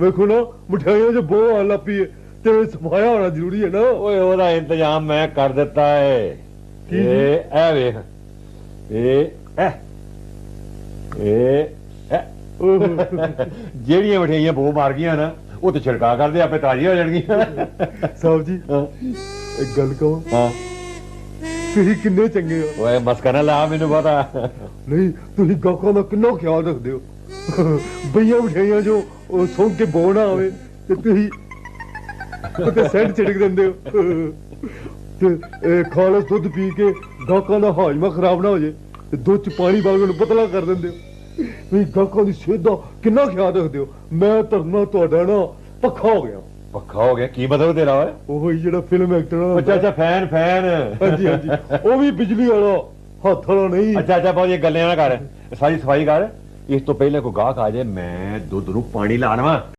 ਵੇਖੋ ਨਾ ਮਠਿਆਈਆਂ 'ਚ ਬਹੁਤ ਆ ਲੱਪੀ ਤੇ ਸਫਾਇਆ ਹੋਣਾ ਜ਼ਰੂਰੀ ਹੈ ਨਾ। ਓਏ ਉਹਦਾ ਇੰਤਜ਼ਾਮ ਮੈਂ ਕਰ ਦਿੱਤਾ ਏ? ਇਹ ਇਹ ਵੇਖ। ਇਹ ਇਹ। ਇਹ ਜਿਹੜੀਆਂ ਮਠਿਆਈਆਂ ਬੋ ਮਾਰ ਗਈਆਂ ਨਾ ਉਹ ਤੇ ਛਿੜਕਾ ਕਰਦੇ ਆਪੇ ਤਾਜ਼ੀਆਂ ਹੋ ਜਾਣਗੀਆਂ। ਸਾਹਿਬ ਜੀ ਹਾਂ। ਇੱਕ ਗੱਲ ਕਹਾਂ? ਹਾਂ। ਤੁਸੀਂ ਕਿੰਨੇ ਚੰਗੇ ਹੋ। ਓਏ ਮਸਕਰਾ ਲਾ ਮੈਨੂੰ ਪਤਾ ਨਹੀਂ ਤੁਸੀਂ ਗਾਹਕਾਂ ਦਾ ਕਿੰਨਾ ਖਿਆਲ ਰੱਖਦੇ ਹੋ। ਬਈਆਂ ਮਠਿਆਈਆਂ ਜੋ ਉਹ ਸੌਂ ਕੇ ਬੋਣਾ ਆਵੇ ਤੇ ਤੁਸੀਂ ਤੇ ਸੈਂਟ ਛਿੜਕ ਦਿੰਦੇ ਹੋ। ਤੇ ਇਹ ਖਾਲਸ ਦੁੱਧ ਪੀ ਕੇ ਗਾਹਕਾਂ ਦਾ ਹਾਜ਼ਮਾ ਖਰਾਬ ਨਾ ਹੋ ਜੇ ਤੇ ਦੁੱਧ ਚ ਪਾਣੀ ਪਾ ਕੇ ਉਹਨੂੰ ਪਤਲਾ ਕਰ ਦਿੰਦੇ ਹੋ। ਵੀ ਗਾਹਕਾਂ ਦੀ ਸਿਹਤ ਦਾ ਕਿੰਨਾ ਖਿਆਲ ਰੱਖਦੇ ਹੋ? ਮੈਂ ਧਰਨਾ ਤੁਹਾਡਾ ਨਾ ਪੱਖਾ ਹੋ ਗਿਆ। ਪੱਖਾ ਹੋ ਗਿਆ ਕੀ ਮਤਲਬ ਤੇਰਾ ਓਏ? ਉਹ ਹੀ ਜਿਹੜਾ ਫਿਲਮ ਐਕਟਰ ਉਹ ਚਾਚਾ ਫੈਨ ਫੈਨ ਹਾਂਜੀ ਹਾਂਜੀ। ਉਹ ਵੀ ਬਿਜਲੀ ਵਾਲਾ ਹੱਥ ਵਾਲਾ ਨਹੀਂ। ਅੱਛਾ ਅੱਛਾ ਬਹੁਤ ਇਹ ਗੱਲਾਂ ਨਾ ਕਰ। ਸਾਰੀ ਸਫ਼ਾਈ ਕਰ। ਇਸ ਤੋਂ ਪਹਿਲਾਂ ਕੋਈ ਗਾਹਕ ਆ ਜਾਏ ਮੈਂ ਦੁੱਧ ਨੂੰ ਪਾਣੀ ਲਾ ਲਵਾਂ